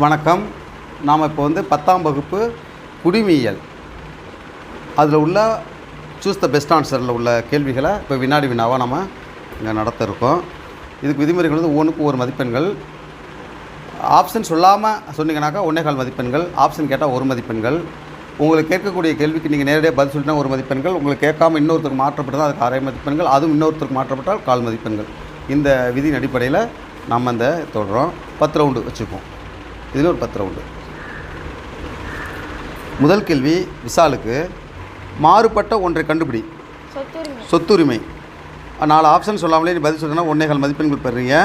வணக்கம். நாம் இப்போ வந்து பத்தாம் வகுப்பு குடிமியல் அதில் உள்ள சூஸ் த பெஸ்ட் ஆன்சரில் உள்ள கேள்விகளை இப்போ வினாடி வினாவாக நம்ம இங்கே நடத்த இருக்கோம். இதுக்கு விதிமுறைகள் வந்து ஒன்றுக்கு ஒரு மதிப்பெண்கள். ஆப்ஷன் சொல்லாமல் சொன்னீங்கன்னாக்கா ஒன்றே கால் மதிப்பெண்கள். ஆப்ஷன் கேட்டால் ஒரு மதிப்பெண்கள். உங்களுக்கு கேட்கக்கூடிய கேள்விக்கு நீங்கள் நேரடியாக பதில் சொல்லிட்டா ஒரு மதிப்பெண்கள். உங்களுக்கு கேட்காம இன்னொருத்தருக்கு மாற்றப்பட்டதால் அதுக்கு அரை மதிப்பெண்கள். அதுவும் இன்னொருத்தருக்கு மாற்றப்பட்டால் கால் மதிப்பெண்கள். இந்த விதியின் அடிப்படையில் நம்ம அந்த தொடரும் பத்து ரவுண்டு வச்சுப்போம். இதில் ஒரு பத்து ரவுண்டு முதல் கேள்வி விசாலுக்கு மாறுபட்ட ஒன்றை கண்டுபிடி. சொத்துரிமை. நாலு ஆப்ஷன் சொல்லாமலே நீ பதில் சொல்லுன்னா ஒன்றே கால் மதிப்பெண்கள் பெறுறீங்க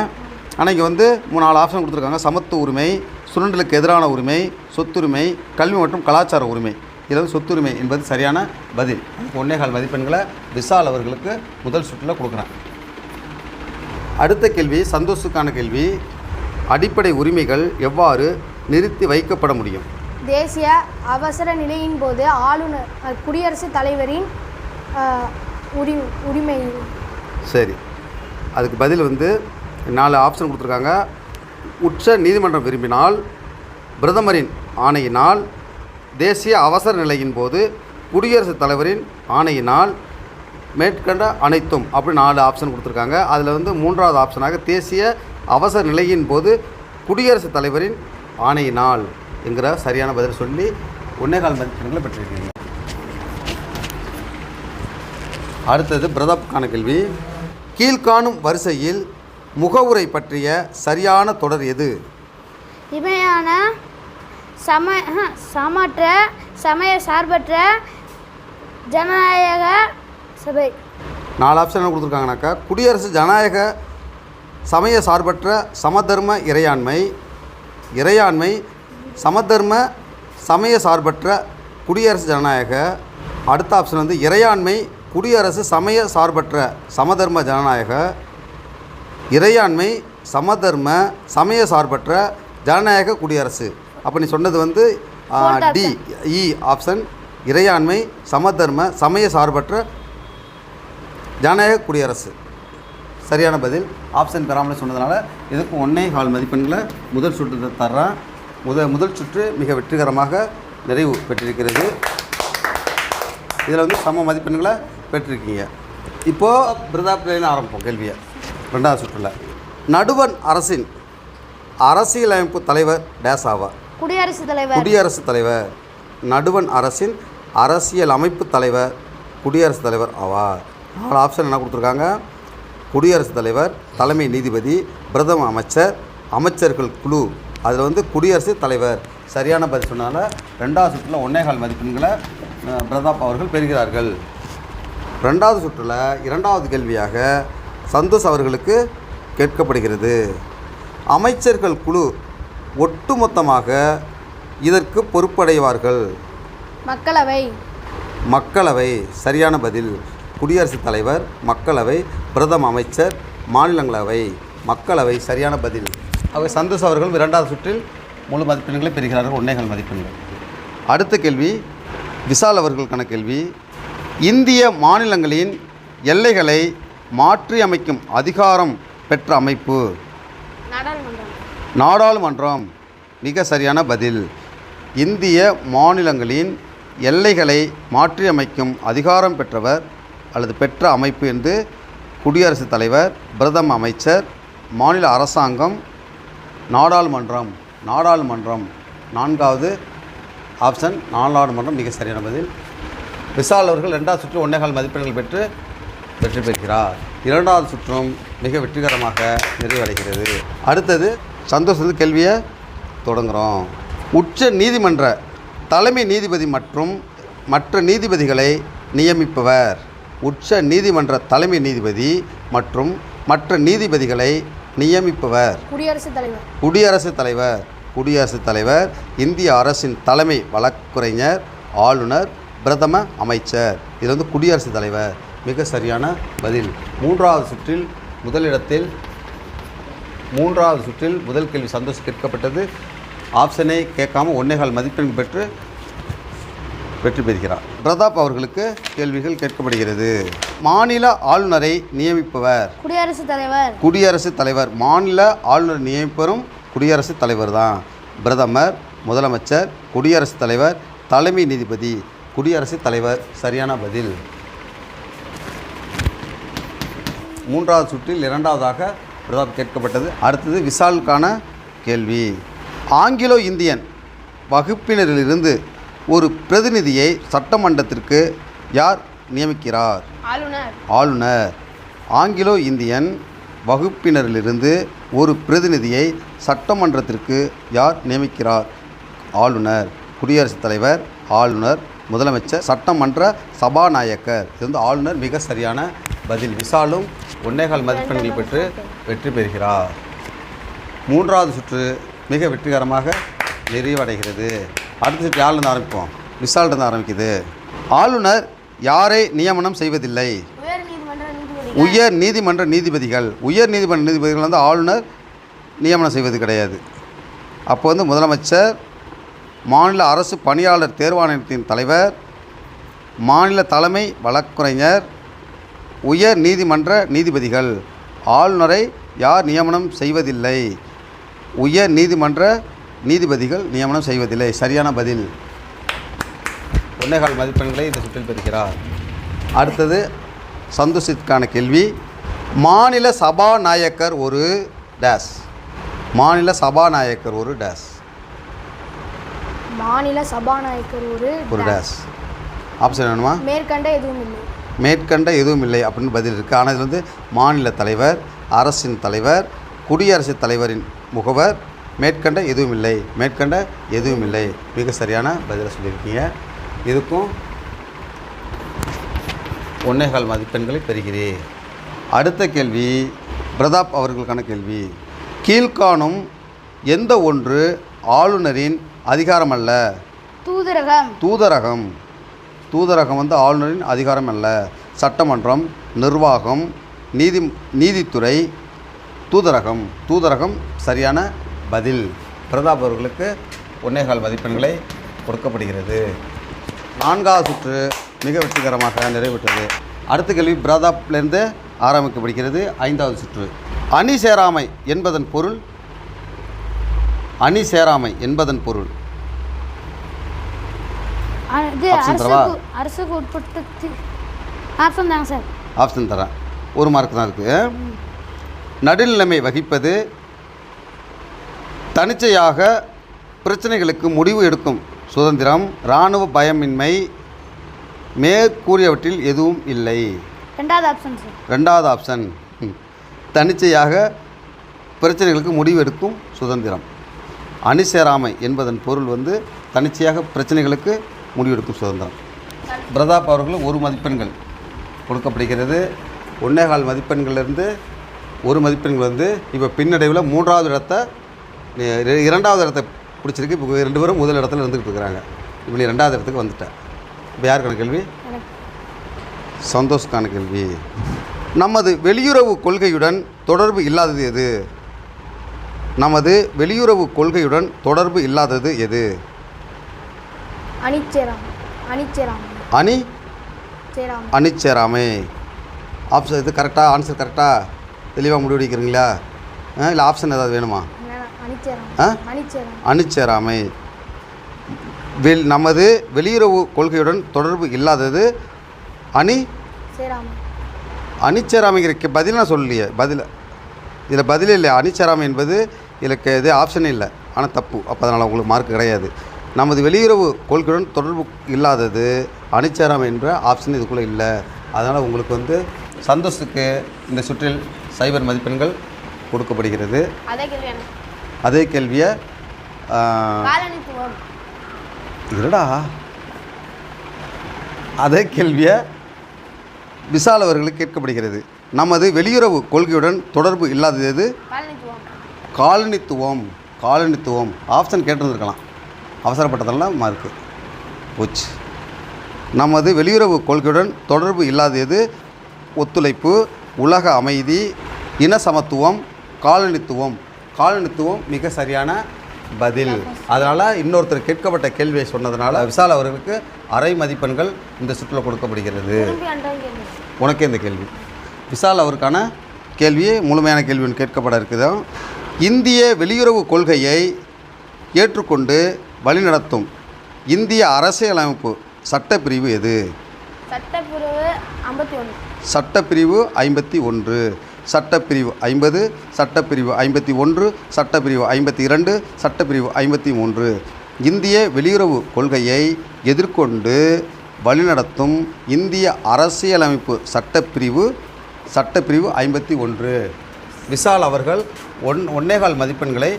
ஆனால் இங்கே வந்து மூணு நாலு ஆப்ஷன் கொடுத்துருக்காங்க. சமத்துவ உரிமை சுரண்டலுக்கு எதிரான உரிமை சொத்துரிமை கல்வி மற்றும் கலாச்சார உரிமை. இதில் வந்து சொத்துரிமை என்பது சரியான பதில். அதுக்கு ஒன்றே கால் மதிப்பெண்களை விசால் அவர்களுக்கு முதல் சுற்றில் கொடுக்குறேன். அடுத்த கேள்வி சந்தோஷுக்கான கேள்வி. அடிப்படை உரிமைகள் எவ்வாறு நிறுத்தி வைக்கப்பட முடியும்? தேசிய அவசர நிலையின் போது ஆளுநர் குடியரசுத் தலைவரின் உரி உரிமை. சரி. அதுக்கு பதில் வந்து நாலு ஆப்ஷன் கொடுத்துருக்காங்க. உச்ச நீதிமன்றம் விரும்பினால் பிரதமரின் ஆணையினால் தேசிய அவசர நிலையின் போது குடியரசுத் தலைவரின் ஆணையினால் மேற்கண்ட அனைத்தும் அப்படி நாலு ஆப்ஷன் கொடுத்துருக்காங்க. அதில் வந்து மூன்றாவது ஆப்ஷனாக தேசிய அவசர நிலையின் போது குடியரசுத் தலைவரின் ஆணையினால் என்கிற சரியான பதில் சொல்லி ஒன்னே கால் மதிப்பெண்களை பெற்றிருக்கீங்க அடுத்தது பிரதாப்கான கேள்வி. கீழ்காணும் வரிசையில் முகவுரை பற்றிய சரியான தொடர் எது? இமையான சம சமற்ற சமய சார்பற்ற ஜனநாயக சபை. நாலு ஆப்ஷன் கொடுத்துருக்காங்கனாக்கா குடியரசு ஜனநாயக சமய சார்பற்ற சமதர்ம இறையாண்மை இறையாண்மை சமதர்ம சமய சார்பற்ற குடியரசு ஜனநாயக. அடுத்த ஆப்ஷன் வந்து இறையாண்மை குடியரசு சமய சார்பற்ற சமதர்ம ஜனநாயக. இறையாண்மை சமதர்ம சமய சார்பற்ற ஜனநாயக குடியரசு. அப்போ நீ சொன்னது வந்து டி இ ஆப்ஷன் இறையாண்மை சமதர்ம சமய சார்பற்ற ஜனநாயக குடியரசு. சரியான பதில். ஆப்ஷன் பெறாமல் சொன்னதுனால இதுக்கு ஒன்றே கால் மதிப்பெண்களை முதல் சுற்று தர்றேன். முத முதல் சுற்று மிக வெற்றிகரமாக நிறைவு பெற்றிருக்கிறது. இதில் வந்து சம மதிப்பெண்களை பெற்றிருக்கீங்க. இப்போது பிரதாப்லேருந்து ஆரம்பிப்போம் கேள்வியை. ரெண்டாவது சுற்றில். நடுவன் அரசின் அரசியலமைப்பு தலைவர் டேஸ் ஆவார். குடியரசுத் தலைவர். குடியரசுத் தலைவர். நடுவன் அரசின் அரசியல் அமைப்பு தலைவர் குடியரசுத் தலைவர் ஆவார். நாலு ஆப்ஷன் என்ன கொடுத்துருக்காங்க? குடியரசுத் தலைவர் தலைமை நீதிபதி பிரதம அமைச்சர் அமைச்சர்கள் குழு. அதில் வந்து குடியரசுத் தலைவர். சரியான பதில் சொன்னால ரெண்டாவது சுற்றில் ஒன்னேகால் மதிப்பெண்களை பிரதாப் அவர்கள் பெறுகிறார்கள். ரெண்டாவது சுற்றில் இரண்டாவது கேள்வியாக சந்தோஷ் அவர்களுக்கு கேட்கப்படுகிறது. அமைச்சர்கள் குழு ஒட்டுமொத்தமாக இதற்கு பொறுப்படைவார்கள். மக்களவை. மக்களவை. சரியான பதில். குடியரசுத் தலைவர் மக்களவை பிரதம அமைச்சர் மாநிலங்களவை. மக்களவை சரியான பதில். அவை சந்தோஷ் அவர்கள் இரண்டாவது சுற்றில் முழு மதிப்பெண்களை பெறுகிறார்கள் ஒன்னேகால் மதிப்பெண்கள். அடுத்த கேள்வி விஷால் அவர்களுக்கான கேள்வி. இந்திய மாநிலங்களின் எல்லைகளை மாற்றியமைக்கும் அதிகாரம் பெற்ற அமைப்பு. நாடாளுமன்றம். நாடாளுமன்றம். மிக சரியான பதில். இந்திய மாநிலங்களின் எல்லைகளை மாற்றியமைக்கும் அதிகாரம் பெற்றவர் அல்லது பெற்ற அமைப்பு என்று குடியரசுத் தலைவர் பிரதம அமைச்சர் மாநில அரசாங்கம் நாடாளுமன்றம் நாடாளுமன்றம் நான்காவது ஆப்ஷன் நாடாளுமன்றம் மிக சரியான பதில். விஷால் அவர்கள் ரெண்டாவது சுற்று ஒன்னேகால் மதிப்பெண்கள் பெற்று வெற்றி பெறுகிறார். இரண்டாவது சுற்றும் மிக வெற்றிகரமாக நிறைவடைகிறது. அடுத்தது சந்தோஷ் வந்து கேள்வியை தொடங்குகிறோம் உச்ச நீதிமன்ற தலைமை நீதிபதி மற்றும் மற்ற நீதிபதிகளை நியமிப்பவர். உச்ச நீதிமன்ற தலைமை நீதிபதி மற்றும் மற்ற நீதிபதிகளை நியமிப்பவர். குடியரசுத் தலைவர். குடியரசுத் தலைவர். குடியரசுத் தலைவர் இந்திய அரசின் தலைமை வழக்குரைஞர் ஆளுநர் பிரதம அமைச்சர். இது வந்து குடியரசுத் தலைவர். மிக சரியான பதில். மூன்றாவது சுற்றில் முதலிடத்தில் மூன்றாவது சுற்றில் முதல் கேள்வி சந்தோஷ் கேட்கப்பட்டது. ஆப்ஷனை கேட்காம ஒன்னேகால் மதிப்பெண் பெற்று வெற்றி பெறுகிறார். பிரதாப் அவர்களுக்கு கேள்விகள் கேட்கப்படுகிறது. மாநில ஆளுநரை நியமிப்பவர். குடியரசுத் தலைவர். குடியரசுத் தலைவர். மாநில ஆளுநர் நியமிப்பவரும் குடியரசுத் தலைவர் தான் பிரதமர் முதலமைச்சர் குடியரசுத் தலைவர் தலைமை நீதிபதி. குடியரசுத் தலைவர் சரியான பதில். மூன்றாவது சுற்றில் இரண்டாவதாக பிரதாப் கேட்கப்பட்டது. அடுத்தது விசாலுக்கான கேள்வி. ஆங்கிலோ இந்தியன் வகுப்பினரிலிருந்து ஒரு பிரதிநிதியை சட்டமன்றத்திற்கு யார் நியமிக்கிறார்? ஆளுநர். ஆளுநர். ஆங்கிலோ இந்தியன் வகுப்பினரிலிருந்து ஒரு பிரதிநிதியை சட்டமன்றத்திற்கு யார் நியமிக்கிறார்? ஆளுநர். குடியரசுத் தலைவர் ஆளுநர் முதலமைச்சர் சட்டமன்ற சபாநாயகர். இது வந்து ஆளுநர் மிக சரியான பதில். விசாலும் ஒன்னேகால் மதிப்பெண்கள் பெற்று வெற்றி பெறுகிறார். மூன்றாவது சுற்று மிக வெற்றிகரமாக நிறைவடைகிறது. அடுத்த யார்லேருந்து ஆரம்பிப்போம். விசால்கிட்ட ஆரம்பிக்குது. ஆளுநர் யாரை நியமனம் செய்வதில்லை? உயர் நீதிமன்ற நீதிபதிகள். உயர் நீதிமன்ற நீதிபதிகள். வந்து ஆளுநர் நியமனம் செய்வது கிடையாது. அப்போ வந்து முதலமைச்சர் மாநில அரசு பணியாளர் தேர்வாணையத்தின் தலைவர் மாநில தலைமை வழக்குரைஞர் உயர் நீதிமன்ற நீதிபதிகள். ஆளுநரை யார் நியமனம் செய்வதில்லை? உயர் நீதிமன்ற நீதிபதிகள் நியமனம் செய்வதில்லை. சரியான பதில். ஒன்னேகால் மதிப்பெண்களை இந்த சுற்றில் பெறுகிறார். அடுத்தது சந்தோஷிற்கான கேள்வி. மாநில சபாநாயகர் ஒரு டேஸ். மாநில சபாநாயகர் ஒரு டேஸ். மாநில சபாநாயகர் ஒரு ஒரு டேஸ். ஆப்ஷன் வேணுமா? மேற்கண்ட எதுவும் இல்லை. மேற்கண்ட எதுவும் இல்லை அப்படின்னு பதில் இருக்குது ஆனால் இது வந்து மாநில தலைவர் அரசின் தலைவர் குடியரசுத் தலைவரின் முகவர் மேற்கண்ட எதுவும் இல்லை. மேற்கண்ட எதுவும் இல்லை. மிக சரியான பதிலை சொல்லியிருக்கீங்க. இதுக்கும் ஒன்னேகால் மதிப்பெண்களை பெறுகிறேன். அடுத்த கேள்வி பிரதாப் அவர்களுக்கான கேள்வி. கீழ்காணும் எந்த ஒன்று ஆளுநரின் அதிகாரம் அல்ல தூதரகம். தூதரகம். தூதரகம் வந்து ஆளுநரின் அதிகாரம் அல்ல சட்டமன்றம் நிர்வாகம் நீதி நீதித்துறை தூதரகம். தூதரகம் சரியான பதில் பிரதாப் அவர்களுக்கு ஒன்னேகால் மதிப்பெண்களை கொடுக்கப்படுகிறது. நான்காவது சுற்று மிக வெற்றிகரமாக நிறைவேற்றது. அடுத்த கேள்வி பிரதாப்லேருந்து ஆரம்பிக்கப்படுகிறது. ஐந்தாவது சுற்று. அணி சேராமை என்பதன் பொருள்? அணி சேராமை என்பதன் பொருள். ஆப்ஷன் தரேன். ஒரு மார்க் தான் இருக்குது நடுநிலைமை வகிப்பது தனிச்சையாக பிரச்சனைகளுக்கு முடிவு எடுக்கும் சுதந்திரம் இராணுவ பயமின்மை மேற்கூறியவற்றில் எதுவும் இல்லை. ரெண்டாவது ஆப்ஷன் சார் ரெண்டாவது ஆப்ஷன். தனிச்சையாக பிரச்சனைகளுக்கு முடிவு எடுக்கும் சுதந்திரம். அணிசேராமை என்பதன் பொருள் வந்து தனிச்சையாக பிரச்சனைகளுக்கு முடிவெடுக்கும் சுதந்திரம். பிரதாப் அவர்கள் ஒரு மதிப்பெண்கள் கொடுக்கப்படுகிறது. ஒன்னேகால் மதிப்பெண்கள்லேருந்து ஒரு மதிப்பெண்கள் வந்து இப்போ பின்னடைவில் மூன்றாவது இடத்த இரண்டாவது இடத்த பிடிச்சிருக்கு. இப்போ ரெண்டு பேரும் முதல் இடத்துல இருந்துக்கிட்டு இருக்கிறாங்க. இப்போ நீ ரெண்டாவது இடத்துக்கு வந்துட்டேன் இப்போ யாருக்கான கேள்வி? சந்தோஷ்கான கேள்வி. நமது வெளியுறவு கொள்கையுடன் தொடர்பு இல்லாதது எது? நமது வெளியுறவு கொள்கையுடன் தொடர்பு இல்லாதது எது? அணி? சேராம் அணிச்சேராமை. ஆப்ஷன் இது கரெக்டாக ஆன்சர் கரெக்டாக தெளிவாக முடிவெடுக்கிறீங்களா? இல்லை ஆப்ஷன் ஏதாவது வேணுமா? அணிச்சேராம் வெல் நமது வெளியுறவு கொள்கையுடன் தொடர்பு இல்லாதது அணி? சேராம். அணிச்சேராமைங்கிற கே- பதில் நான் சொல்லலையே. பதில் இதில் பதிலே இல்லை. அணிச்சேராமை என்பது இதில் கே- இது ஆப்ஷனே இல்லை. ஆனால் தப்பு. அப்போ அதனால் உங்களுக்கு மார்க் கிடையாது. நமது வெளியுறவு கொள்கையுடன் தொடர்பு இல்லாதது அணிச்சேராமை என்ற ஆப்ஷன் இதுக்குள்ளே இல்லை. அதனால் உங்களுக்கு வந்து சந்தோஷத்துக்கு இந்த சுற்றில் சைபர் மதிப்பெண்கள் கொடுக்கப்படுகிறது. அதே கேள்வியை இருடா. அதே கேள்வியை விசால் அவர்களுக்கு கேட்கப்படுகிறது. நமது வெளியுறவு கொள்கையுடன் தொடர்பு இல்லாதது காலனித்துவம் காலனித்துவம் ஆப்ஷன் கேட்டிருந்துருக்கலாம். அவசரப்பட்டதெல்லாம் மார்க்கு போச்சு. நமது வெளியுறவு கொள்கையுடன் தொடர்பு இல்லாதது ஒத்துழைப்பு உலக அமைதி இன சமத்துவம் காலனித்துவம் காலனித்துவம் மிக சரியான பதில். அதனால் இன்னொருத்தர் கேட்கப்பட்ட கேள்வியை சொன்னதுனால விசால் அவர்களுக்கு அரை மதிப்பெண்கள் இந்த சுற்றில் கொடுக்கப்படுகிறது. உனக்கே இந்த கேள்வி. விசால் அவருக்கான கேள்வியே முழுமையான கேள்வி கேட்கப்பட இருக்குது இந்திய வெளியுறவு கொள்கையை ஏற்றுக்கொண்டு வழிநடத்தும் இந்திய அரசியலமைப்பு சட்டப்பிரிவு எது? சட்டப்பிரிவு ஐம்பத்தி ஒன்று. சட்டப்பிரிவு ஐம்பத்தி ஒன்று. சட்டப்பிரிவு ஐம்பது சட்டப்பிரிவு ஐம்பத்தி ஒன்று சட்டப்பிரிவு ஐம்பத்தி இரண்டு சட்டப்பிரிவு ஐம்பத்தி மூன்று. இந்திய வெளியுறவு கொள்கையை எதிர்கொண்டு வழிநடத்தும் இந்திய அரசியலமைப்பு சட்டப்பிரிவு சட்டப்பிரிவு ஐம்பத்தி ஒன்று. விஷால் அவர்கள் ஒன் ஒன்னேகால் மதிப்பெண்களை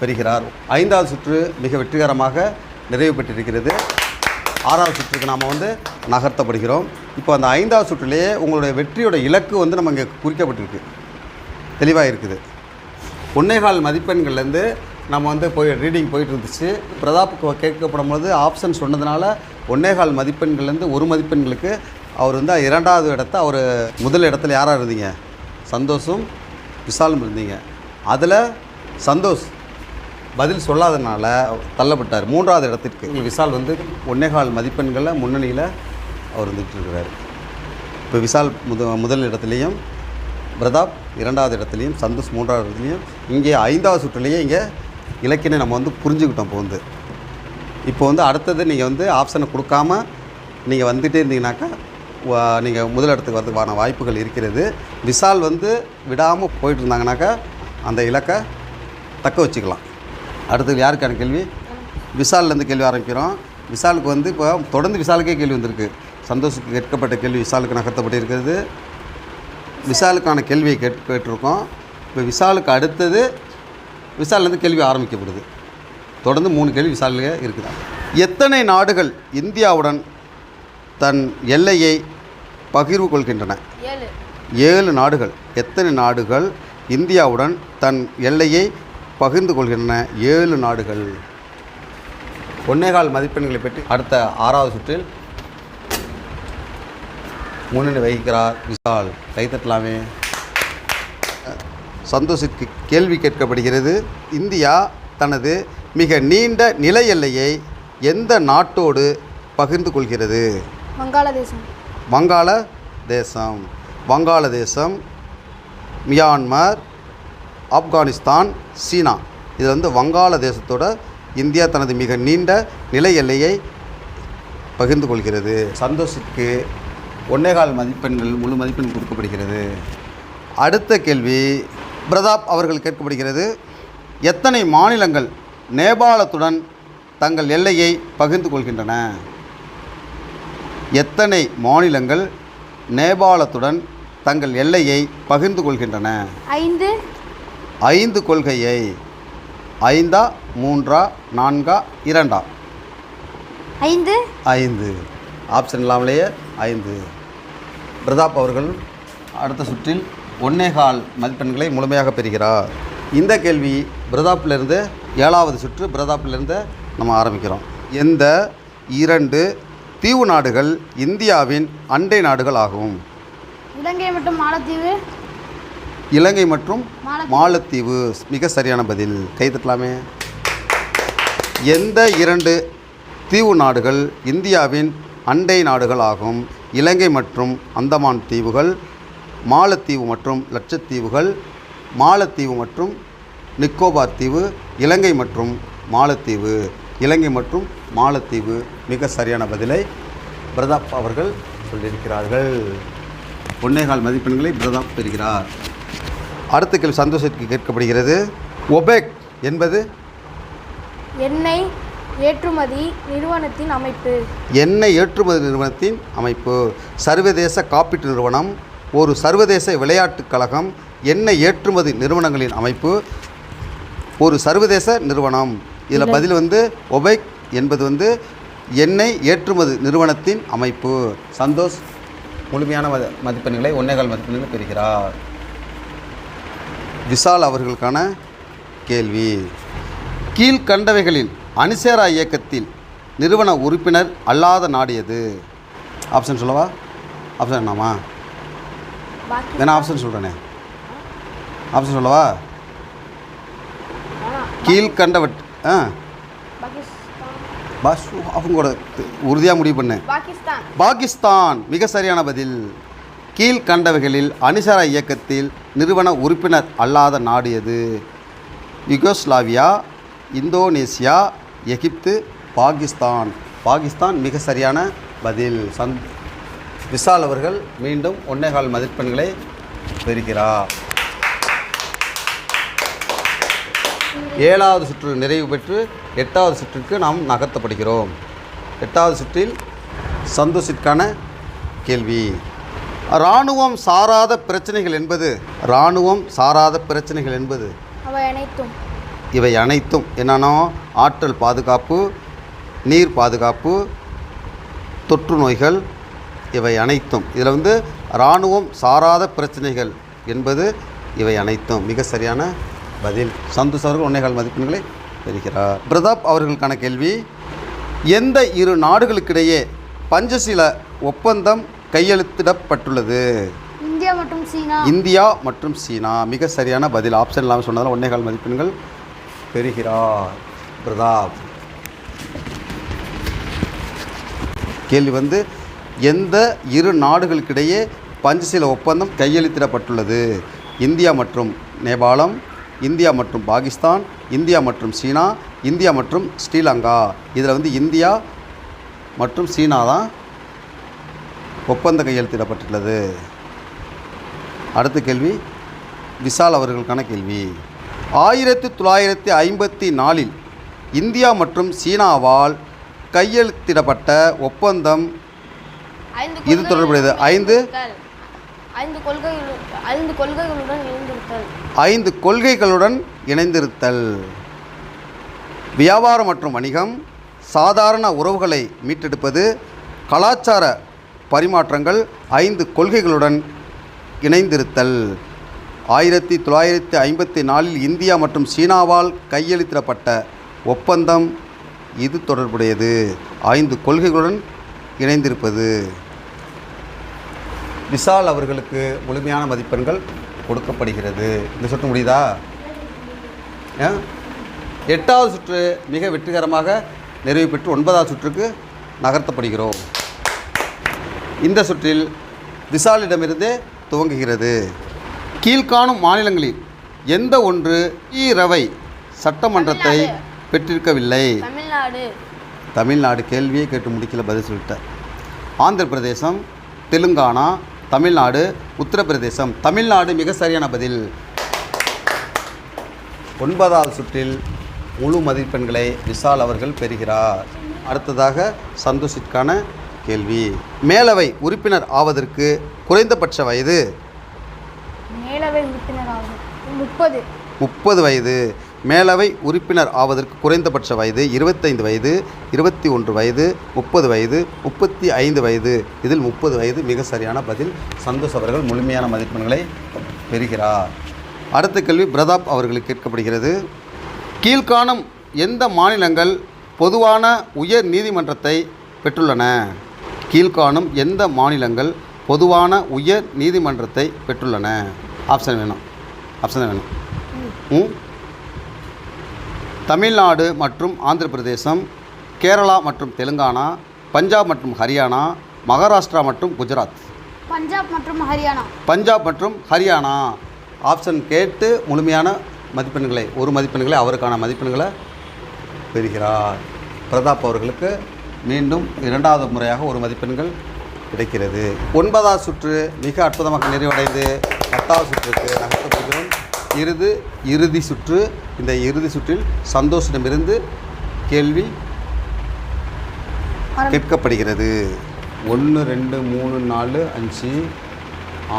பெறுகிறார். ஐந்தாவது சுற்று மிக வெற்றிகரமாக நிறைவு பெற்றிருக்கிறது. ஆறாவது சுற்றுக்கு நாம் வந்து நகர்த்தப்படுகிறோம். இப்போ அந்த ஐந்தாவது சுற்றுலேயே உங்களுடைய வெற்றியோட இலக்கு வந்து நம்ம இங்கே குறிக்கப்பட்டிருக்கு. தெளிவாக இருக்குது. ஒன்னேகால் மதிப்பெண்கள்லேருந்து நம்ம வந்து போய் ரீடிங் போயிட்டு இருந்துச்சு பிரதாப்புக்கு கேட்கப்படும் போது ஆப்ஷன் சொன்னதுனால ஒன்னேகால் மதிப்பெண்கள்லேருந்து ஒரு மதிப்பெண்களுக்கு அவர் வந்து இரண்டாவது இடத்த அவர் முதல் இடத்துல யாராக இருந்தீங்க? சந்தோஷும் விசாலும் இருந்தீங்க. அதில் சந்தோஷ் பதில் சொல்லாதனால தள்ளப்பட்டார். மூன்றாவது இடத்திற்கு விஷால் வந்து ஒன்னேகால் மதிப்பெண்களில் முன்னணியில் அவர் வந்துட்டு இருக்கிறார் இப்போ விஷால் முத முதல் இடத்துலையும் பிரதாப் இரண்டாவது இடத்துலையும் சந்தோஷ் மூன்றாவது இடத்துலையும் இங்கே ஐந்தாவது சுற்றுலேயே இங்கே இலக்கினை நம்ம வந்து புரிஞ்சுக்கிட்டோம் இப்போ வந்து. இப்போ வந்து அடுத்தது நீங்கள் வந்து ஆப்ஷனை கொடுக்காம நீங்கள் வந்துட்டே இருந்தீங்கனாக்கா நீங்கள் முதல் இடத்துக்கு வரதுக்கான வாய்ப்புகள் இருக்கிறது. விஷால் வந்து விடாமல் போயிட்டு இருந்தாங்கனாக்கா அந்த இலக்கை தக்க வச்சுக்கலாம். அடுத்தது யாருக்கான கேள்வி? விஷால்லேருந்து கேள்வி ஆரம்பிக்கிறோம். விஷாலுக்கு வந்து இப்போ தொடர்ந்து விஷாலுக்கே கேள்வி வந்திருக்கு. சந்தோஷுக்கு கேட்கப்பட்ட கேள்வி விஷாலுக்கு நகர்த்தப்பட்டிருக்கிறது. விஷாலுக்கான கேள்வியை கேட் கேட்டிருக்கோம். இப்போ விஷாலுக்கு அடுத்தது விஷால்லேருந்து கேள்வி ஆரம்பிக்கப்படுது. தொடர்ந்து மூணு கேள்வி விஷாலிலே இருக்குது? எத்தனை நாடுகள் இந்தியாவுடன் தன் எல்லையை பகிர்வு கொள்கின்றன? ஏழு நாடுகள். எத்தனை நாடுகள் இந்தியாவுடன் தன் எல்லையை பகிர்ந்து கொள்கின்றன ஏழு நாடுகள். ஒன்னேகால் மதிப்பெண்களை பெற்று அடுத்த ஆறாவது சுற்றில் முன்னணி வகிக்கிறார் விஷால். கைத்தட்டலாமே சந்தோஷிற்கு கேள்வி கேட்கப்படுகிறது. இந்தியா தனது மிக நீண்ட நில எல்லையை எந்த நாட்டோடு பகிர்ந்து கொள்கிறது? வங்காளதேசம். வங்காள தேசம் வங்காளதேசம் மியான்மர் ஆப்கானிஸ்தான் சீனா. இது வந்து வங்காள தேசத்தோட இந்தியா தனது மிக நீண்ட நில எல்லையை பகிர்ந்து கொள்கிறது. சந்தோஷிற்கு ஒன்னேகால் மதிப்பெண்கள் முழு மதிப்பெண் கொடுக்கப்படுகிறது. அடுத்த கேள்வி பிரதாப் அவர்கள் கேட்கப்படுகிறது எத்தனை மாநிலங்கள் நேபாளத்துடன் தங்கள் எல்லையை பகிர்ந்து கொள்கின்றன? எத்தனை மாநிலங்கள் நேபாளத்துடன் தங்கள் எல்லையை பகிர்ந்து கொள்கின்றன? ஐந்து. ஐந்து கொள்கையை ஐந்தா மூன்றா நான்கா இரண்டா? ஐந்து. ஐந்து. ஆப்ஷன் இல்லாமலேயே ஐந்து. பிரதாப் அவர்கள் அடுத்த சுற்றில் ஒன்னேகால் மதிப்பெண்களை முழுமையாக பெறுகிறார். இந்த கேள்வி பிரதாப்பிலிருந்து ஏழாவது சுற்று பிரதாப்பிலிருந்து நம்ம ஆரம்பிக்கிறோம். எந்த இரண்டு தீவு நாடுகள் இந்தியாவின் அண்டை நாடுகள் ஆகும்? இலங்கை மற்றும் மாலத்தீவு. இலங்கை மற்றும் மாலத்தீவு. மிக சரியான பதில். கைத்தட்டலாமே எந்த இரண்டு தீவு நாடுகள் இந்தியாவின் அண்டை நாடுகள் ஆகும்? இலங்கை மற்றும் அந்தமான் தீவுகள் மாலத்தீவு மற்றும் லட்சத்தீவுகள் மாலத்தீவு மற்றும் நிக்கோபார் தீவு இலங்கை மற்றும் மாலத்தீவு. இலங்கை மற்றும் மாலத்தீவு. மிக சரியான பதிலை பிரதாப் அவர்கள் சொல்லியிருக்கிறார்கள். ஒன்னேகால் மதிப்பெண்களை பிரதாப் பெறுகிறார். அடுத்த கேள்வி சந்தோஷத்திற்கு கேட்கப்படுகிறது. ஒபேக் என்பது? எண்ணெய் ஏற்றுமதி நிறுவனத்தின் அமைப்பு. எண்ணெய் ஏற்றுமதி நிறுவனத்தின் அமைப்பு. சர்வதேச காப்பீட்டு நிறுவனம் ஒரு சர்வதேச விளையாட்டுக் கழகம் எண்ணெய் ஏற்றுமதி நிறுவனங்களின் அமைப்பு ஒரு சர்வதேச நிறுவனம். இதில் பதில் வந்து ஒபேக் என்பது வந்து எண்ணெய் ஏற்றுமதி நிறுவனத்தின் அமைப்பு. சந்தோஷ் முழுமையான மதி மதிப்பெண்களை ஒன்னேகால் மதிப்பெண்களை பெறுகிறார். விஷால் அவர்களுக்கான கேள்வி. கீழ்கண்டவைகளில் அணிசேரா இயக்கத்தில் நிறுவன உறுப்பினர் அல்லாத நாடு எது ஆப்ஷன் சொல்லவா ஆப்ஷன் என்னம்மா வேணா ஆப்ஷன் சொல்கிறேனே ஆப்ஷன் சொல்லவா? கீழ்கண்டவட் ஆ. பாஸ் அவங்களோட உறுதியாக முடிவு பண்ணு. பாகிஸ்தான். பாகிஸ்தான். மிக சரியான பதில். கீழ்கண்டவைகளில் அணிசர இயக்கத்தில் நிறுவன உறுப்பினர் அல்லாத நாடு எது? யுகோஸ்லாவியா இந்தோனேசியா எகிப்து பாகிஸ்தான். பாகிஸ்தான் மிக சரியான பதில். சந் விஷால் அவர்கள் மீண்டும் ஒன்னேகால் மதிப்பெண்களை பெறுகிறார். ஏழாவது சுற்று நிறைவு பெற்று எட்டாவது சுற்றுக்கு நாம் நகர்த்தப்படுகிறோம். எட்டாவது சுற்றில் சந்தோஷிற்கான கேள்வி. இராணுவம் சாராத பிரச்சனைகள் என்பது இராணுவம் சாராத பிரச்சனைகள் என்பது. அவை அனைத்தும். இவை அனைத்தும் என்னன்னா ஆற்றல் பாதுகாப்பு நீர் பாதுகாப்பு தொற்று நோய்கள் இவை அனைத்தும். இதில் வந்து இராணுவம் சாராத பிரச்சனைகள் என்பது இவை அனைத்தும். மிக சரியான பதில். சந்தோஷ் அவர்கள் ஒன்னேகால் மதிப்பெண்களை பெறுகிறார். பிரதாப் அவர்களுக்கான கேள்வி எந்த இரு நாடுகளுக்கிடையே பஞ்சசீல ஒப்பந்தம் கையெழுத்திடப்பட்டுள்ளது. இந்தியா மற்றும் சீனா. இந்தியா மற்றும் சீனா. மிக சரியான பதில். ஆப்ஷன் இல்லாமல் சொன்னதால் ஒன்னேகால் மதிப்பெண்கள் பெறுகிறார். பிரதாப். கேள்வி வந்து எந்த இரு நாடுகளுக்கிடையே பஞ்சசீல ஒப்பந்தம் கையெழுத்திடப்பட்டுள்ளது? இந்தியா மற்றும் நேபாளம் இந்தியா மற்றும் பாகிஸ்தான் இந்தியா மற்றும் சீனா இந்தியா மற்றும் ஸ்ரீலங்கா. இதில் வந்து இந்தியா மற்றும் சீனா தான் ஒப்பந்தம் கையெழுத்திடப்பட்டுள்ளது. அடுத்த கேள்வி விஷால் அவர்களுக்கான கேள்வி. ஆயிரத்தி தொள்ளாயிரத்தி ஐம்பத்தி நாலில் இந்தியா மற்றும் சீனாவால் கையெழுத்திடப்பட்ட ஒப்பந்தம் இது தொடர்புடையது. ஐந்து. ஐந்து கொள்கைகள் ஐந்து கொள்கைகளுடன் இணைந்திருத்தல் ஐந்து கொள்கைகளுடன் இணைந்திருத்தல். வியாபாரம் மற்றும் வணிகம் சாதாரண உறவுகளை மீட்டெடுப்பது கலாச்சார பரிமாற்றங்கள் ஐந்து கொள்கைகளுடன் இணைந்திருத்தல். ஆயிரத்தி தொள்ளாயிரத்தி ஐம்பத்தி நாலில் இந்தியா மற்றும் சீனாவால் கையெழுத்திடப்பட்ட ஒப்பந்தம் இது தொடர்புடையது. ஐந்து கொள்கைகளுடன் இணைந்திருப்பது. விஷால் அவர்களுக்கு முழுமையான மதிப்பெண்கள் கொடுக்கப்படுகிறது. இந்த சுற்று முடியுதா? எட்டாவது சுற்று மிக வெற்றிகரமாக நிறைவு பெற்று ஒன்பதாவது சுற்றுக்கு நகர்த்தப்படுகிறோம். இந்த சுற்றில் விஷாலிடமிருந்தே துவங்குகிறது. கீழ்காணும் மாநிலங்களில் எந்த ஒன்று ஈரவை சட்டமன்றத்தை பெற்றிருக்கவில்லை. தமிழ்நாடு. தமிழ்நாடு கேள்வியே கேட்டு முடிக்கல பதில் சொல்லிட்டேன். ஆந்திர பிரதேசம் தெலுங்கானா தமிழ்நாடு உத்தரப்பிரதேசம். தமிழ்நாடு மிக சரியான பதில். ஒன்பதாவது சுற்றில் முழு மதிப்பெண்களை விஷால் அவர்கள் பெறுகிறார். அடுத்ததாக சந்தோஷிற்கான கேள்வி. மேலவை உறுப்பினர் ஆவதற்கு குறைந்தபட்ச வயது? மேலவை உறுப்பினர் முப்பது. முப்பது வயது. மேலவை உறுப்பினர் ஆவதற்கு குறைந்தபட்ச வயது இருபத்தைந்து வயது இருபத்தி ஒன்று வயது முப்பது வயது முப்பத்தி ஐந்து வயது. இதில் முப்பது வயது மிக சரியான பதில். சந்தோஷ் அவர்கள் முழுமையான மதிப்பெண்களை பெறுகிறார். அடுத்த கேள்வி பிரதாப் அவர்களுக்கு கேட்கப்படுகிறது. கீழ்காணும் எந்த மாநிலங்கள் பொதுவான உயர் நீதிமன்றத்தை பெற்றுள்ளன? கீழ்காணும் எந்த மாநிலங்கள் பொதுவான உயர் நீதிமன்றத்தை பெற்றுள்ளன? ஆப்ஷன் வேணும். ஆப்ஷன் வேணும். தமிழ்நாடு மற்றும் ஆந்திர பிரதேசம் கேரளா மற்றும் தெலுங்கானா பஞ்சாப் மற்றும் ஹரியானா மகாராஷ்டிரா மற்றும் குஜராத். பஞ்சாப் மற்றும் ஹரியானா. பஞ்சாப் மற்றும் ஹரியானா. ஆப்ஷன் கேட்டு முழுமையான மதிப்பெண்களை ஒரு மதிப்பெண்களை அவருக்கான மதிப்பெண்களை பெறுகிறார். பிரதாப் அவர்களுக்கு மீண்டும் இரண்டாவது முறையாக ஒரு மதிப்பெண்கள் கிடைக்கிறது. ஒன்பதாவது சுற்று மிக அற்புதமாக நிறைவடைந்து பத்தாவது சுற்றுக்கு நகர்த்தப்படுகிறோம். இறுதி இறுதி சுற்று இந்த இறுதி சுற்றில் சந்தோஷிடமிருந்து கேள்வி கேட்கப்படுகிறது. ஒன்று ரெண்டு மூணு நாலு அஞ்சு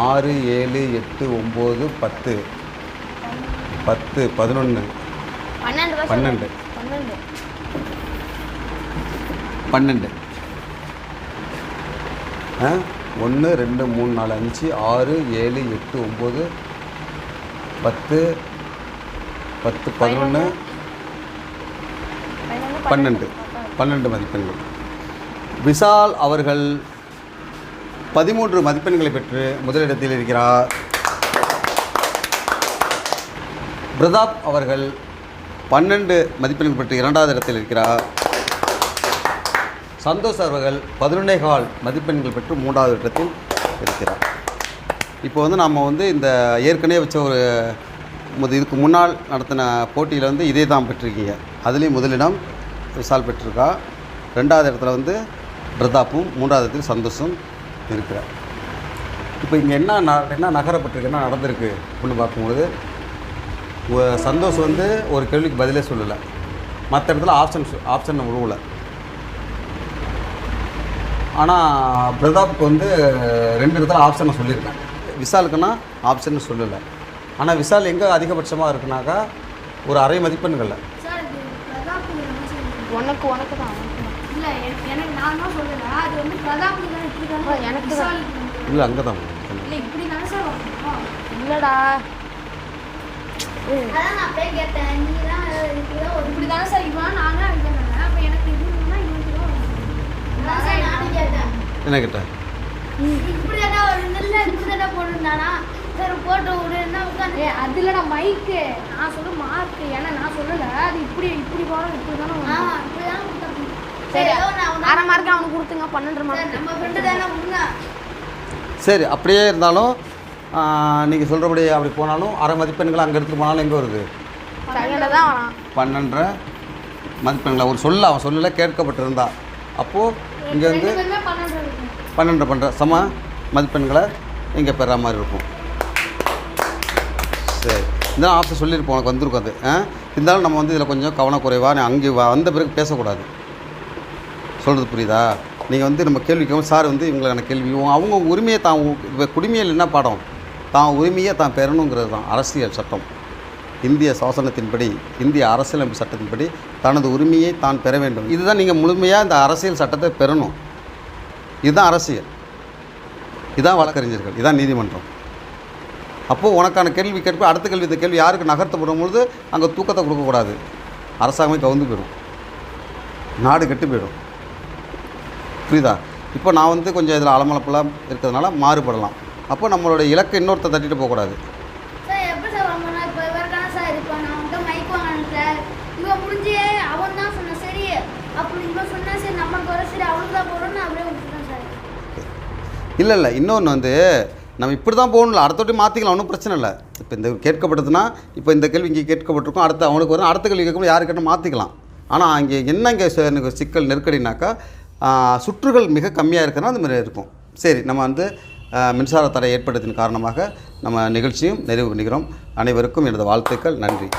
ஆறு ஏழு எட்டு ஒம்பது பத்து. பத்து பதினொன்று பன்னெண்டு. பன்னெண்டு. ஒன்று ரெண்டு மூணு நாலு அஞ்சு ஆறு ஏழு எட்டு ஒம்பது பத்து பத்து பதினொன்று பன்னெண்டு. பன்னெண்டு மதிப்பெண்கள். விஷால் அவர்கள் பதிமூன்று மதிப்பெண்களை பெற்று முதலிடத்தில் இருக்கிறார். பிரதாப் அவர்கள் பன்னெண்டு மதிப்பெண்கள் பெற்று இரண்டாவது இடத்தில் இருக்கிறார். சந்தோஷ் அவர்கள் பதினொன்னே கால் மதிப்பெண்கள் பெற்று மூன்றாவது இடத்தில் இருக்கிறார். இப்போ வந்து நம்ம வந்து இந்த ஏற்கனவே வச்ச ஒரு இதுக்கு முன்னால் நடத்தின போட்டியில் வந்து இதே தான் பெற்றிருக்கீங்க. அதுலேயும் முதலிடம் விஷால் பெற்றிருக்கா. ரெண்டாவது இடத்துல வந்து பிரதாப்பும் மூன்றாவது இடத்துல சந்தோஷம் இருக்கிறார். இப்போ இங்கே என்ன ந என்ன நகரப்பட்டிருக்கு என்ன நடந்திருக்கு அப்படின்னு பார்க்கும்பொழுது சந்தோஷம் சந்தோஷ் வந்து ஒரு கேள்விக்கு பதிலே சொல்லலை. மற்ற இடத்துல ஆப்ஷன் ஆப்ஷன் விழுவலை ஆனால் பிரதாப்புக்கு வந்து ரெண்டு இடத்துல ஆப்ஷனை சொல்லியிருக்கேன். விஷாலுக்குன்னா ஆப்ஷன் சொல்லலை. ஆனால் விஷால் எங்கே அதிகபட்சமாக இருக்குனாக்கா ஒரு அரை மதிப்பெண்களில். உனக்கு உனக்கு தான். இல்லை எனக்கு நான் தான் சொல்லலை அது வந்து பிரதாப் எனக்கு. இல்லை அங்கே தான் இல்லை இப்படி தானே சார் இல்லடா. அதான் நான் அப்படியே கேட்டேன். நீ தான் இப்படிதான் ஒரு இப்படி தானே சார் இவன் நான் தான் இருக்கேன் அப்போ எனக்கு இது இவனுக்கு தான் என்ன கிட்ட அதில் நான் மைக்கு நான் சொல்ல மார்க் ஏன்னா நான் சொல்லலை. அது இப்படி இப்படி போகிறோம் இப்படி தானே சரி ஏதோ நான் உனக்கு- அரை மார்க் அவனுக்கு கொடுத்துங்க பன்னெண்டு சரி, மார்க் நம்ம ஃப்ரெண்டு தானே விடுங்க சரி அப்படியே இருந்தாலும் நீங்கள் சொல்கிறபடி அப்படி போனாலும் அரை மதிப்பெண்கள் அங்கே எடுத்துகிட்டு போனாலும் எங்கே வருது? பன்னெண்டரை மதிப்பெண்களை. ஒரு சொல்ல அவன் சொல்லல கேட்கப்பட்டிருந்தா. அப்போது இங்கே வந்து பன்னெண்டு பண்ணுற சம மதிப்பெண்களை இங்கே பெற மாதிரி இருக்கும். சரி. இந்த ஆப்ஷன் சொல்லியிருப்போம் உனக்கு வந்திருக்கும் அது. இருந்தாலும் நம்ம வந்து இதில் கொஞ்சம் கவனக்குறைவாக அங்கே வந்த பிறகு பேசக்கூடாது. சொல்கிறது புரியுதா? நீங்கள் வந்து நம்ம கேள்வி கேட்கும் சார் வந்து இவங்களுக்கான கேள்வி அவங்க உரிமையை தான் குடிமையில் என்ன பாடம்? தான் உரிமையை தான் பெறணுங்கிறது தான் அரசியல் சட்டம். இந்திய சாசனத்தின்படி இந்திய அரசியலமைப்பு சட்டத்தின்படி தனது உரிமையை தான் பெற வேண்டும். இதுதான் நீங்கள் முழுமையாக இந்த அரசியல் சட்டத்தை பெறணும். இதுதான் அரசியல். இதான் வழக்கறிஞர்கள். இதான் நீதிமன்றம். அப்போது உனக்கான கேள்வி கேட்ப அடுத்த கேள்வி இந்த கேள்வி யாருக்கு நகர்த்தப்படும் பொழுது அங்கே தூக்கத்தை கொடுக்கக்கூடாது அரசாங்கமே கவுந்து போயிடும். நாடு கெட்டு போயிடும். புரியுதா? இப்போ நான் வந்து கொஞ்சம் இதில் அலமலப்பெல்லாம் இருக்கிறதுனால மாறுபடலாம். அப்போ நம்மளோட இலக்கை இன்னொருத்த தட்டிட்டு போகக்கூடாது சார் எப்படி சார் வரணும்னா இப்போ இவருக்கான சார் இப்போ நான் வந்து மைக் வாங்கினேன் சார் இவன் முடிஞ்சு அவன் தான் சொன்னான் சரி அப்படி இவன் சொன்னா சரி நம்மளுக்கு வர சரி அவனுக்கு தான் போடணும்னு அப்படியே விட்டுட்டேன் சார் இல்லை இல்லை. இன்னொன்று வந்து நம்ம இப்படி தான் போகணும்ல அடுத்தவட்டி மாற்றிக்கலாம் ஒன்றும் பிரச்சனை இல்லை. இப்போ இந்த கேட்கப்பட்டதுன்னா இப்போ இந்த கேள்வி இங்கே கேட்கப்பட்டிருக்கும். அடுத்த அவனுக்கு வரும் அடுத்த கேள்வி கேட்கும்போது யாரு கேட்டால் மாற்றிக்கலாம் ஆனால் அங்கே என்ன இங்கே எனக்கு சிக்கல் நெருக்கடினாக்கா சுற்றுகள் மிக கம்மியாக இருக்குன்னா அந்த மாதிரி இருக்கும். சரி நம்ம வந்து மின்சார தடை ஏற்படுத்தின் காரணமாக நம்ம நிகழ்ச்சியும் நிறைவு பண்ணிக்கிறோம். அனைவருக்கும் எனது வாழ்த்துக்கள். நன்றி.